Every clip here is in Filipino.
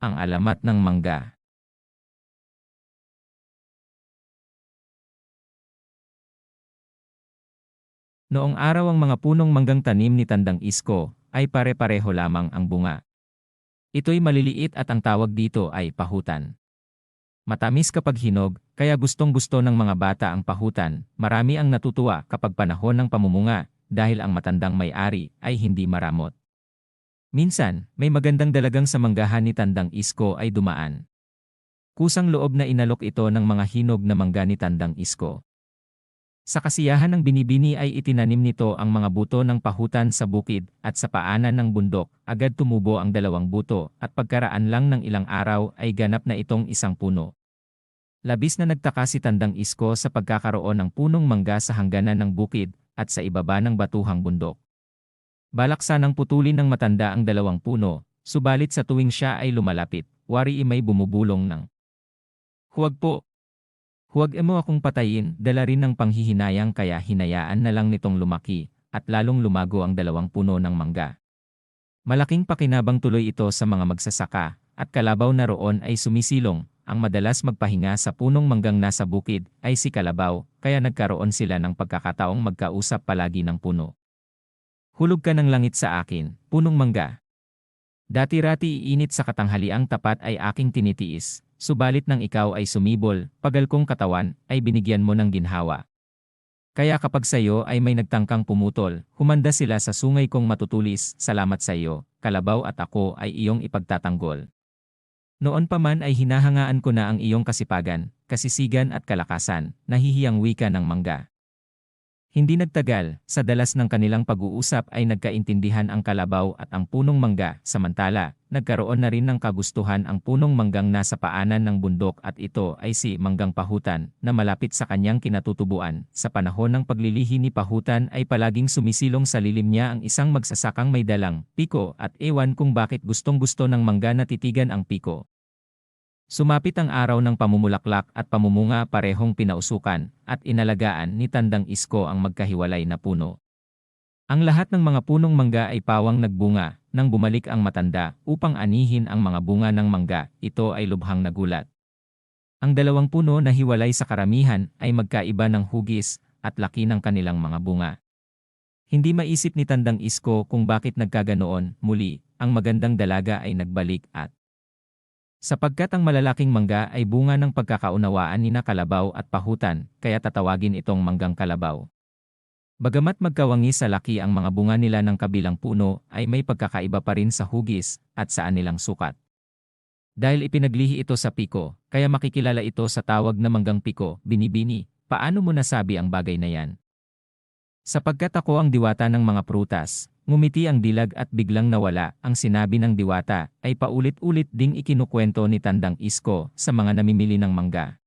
ang alamat ng mangga. Noong araw ang mga punong manggang tanim ni Tandang Isko ay pare-pareho lamang ang bunga. Ito'y maliliit at ang tawag dito ay pahutan. Matamis kapag hinog, kaya gustong-gusto ng mga bata ang pahutan. Marami ang natutuwa kapag panahon ng pamumunga dahil ang matandang may-ari ay hindi maramot. Minsan, may magandang dalagang sa manggahan ni Tandang Isko ay dumaan. Kusang loob na inalok ito ng mga hinog na mangga ni Tandang Isko. Sa kasiyahan ng binibini ay itinanim nito ang mga buto ng pahutan sa bukid at sa paanan ng bundok, agad tumubo ang dalawang buto at pagkaraan lang ng ilang araw ay ganap na itong isang puno. Labis na nagtaka si Tandang Isko sa pagkakaroon ng punong mangga sa hangganan ng bukid at sa ibaba ng batuhang bundok. Balak sanang putulin ng matanda ang dalawang puno, subalit sa tuwing siya ay lumalapit, wari may bumubulong ng Huwag po, Huwag mo akong patayin, dala rin ng panghihinayang kaya hinayaan na lang nitong lumaki, at lalong lumago ang dalawang puno ng mangga. Malaking pakinabang tuloy ito sa mga magsasaka, at kalabaw na roon ay sumisilong, ang madalas magpahinga sa punong manggang nasa bukid ay si Kalabaw, kaya nagkaroon sila ng pagkakataong magkausap palagi ng puno. Hulog ka ng langit sa akin, punong mangga. Dati-rati iinit sa katanghaliang tapat ay aking tinitiis, subalit nang ikaw ay sumibol, pagal kong katawan, ay binigyan mo ng ginhawa. Kaya kapag sayo ay may nagtangkang pumutol, humanda sila sa sungay kong matutulis, salamat sa iyo, kalabaw at ako ay iyong ipagtatanggol. Noon pa man ay hinahangaan ko na ang iyong kasipagan, kasisigan at kalakasan, nahihiyang wika ng mangga. Hindi nagtagal, sa dalas ng kanilang pag-uusap ay nagkaintindihan ang kalabaw at ang punong mangga, samantala, nagkaroon na rin ng kagustuhan ang punong manggang nasa paanan ng bundok at ito ay si Manggang Pahutan, na malapit sa kanyang kinatutubuan. Sa panahon ng paglilihi ni Pahutan ay palaging sumisilong sa lilim niya ang isang magsasakang may dalang, piko at ewan kung bakit gustong-gusto ng mangga na titigan ang piko. Sumapit ang araw ng pamumulaklak at pamumunga parehong pinausukan at inalagaan ni Tandang Isko ang magkahiwalay na puno. Ang lahat ng mga punong mangga ay pawang nagbunga nang bumalik ang matanda upang anihin ang mga bunga ng mangga, ito ay lubhang nagulat. Ang dalawang puno na hiwalay sa karamihan ay magkaiba ng hugis at laki ng kanilang mga bunga. Hindi maisip ni Tandang Isko kung bakit nagkaganoon, muli, ang magandang dalaga ay nagbalik at Sapagkat ang malalaking mangga ay bunga ng pagkakaunawaan ni na kalabaw at pahutan, kaya tatawagin itong manggang kalabaw. Bagamat magkawangi sa laki ang mga bunga nila ng kabilang puno, ay may pagkakaiba pa rin sa hugis at sa anilang sukat. Dahil ipinaglihi ito sa piko, kaya makikilala ito sa tawag na manggang piko, binibini, paano mo nasabi ang bagay na yan? Sapagkat ako ang diwata ng mga prutas, Ngumiti ang dilag at biglang nawala, ang sinabi ng diwata, ay paulit-ulit ding ikinukwento ni Tandang Isko sa mga namimili ng mangga.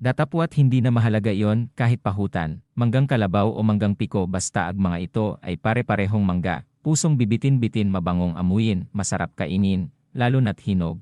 Datapwat hindi na mahalaga iyon kahit pahutan, manggang kalabaw o manggang piko basta ag mga ito ay pare-parehong mangga, pusong bibitin-bitin mabangong amuyin, masarap kainin, lalo na't hinog.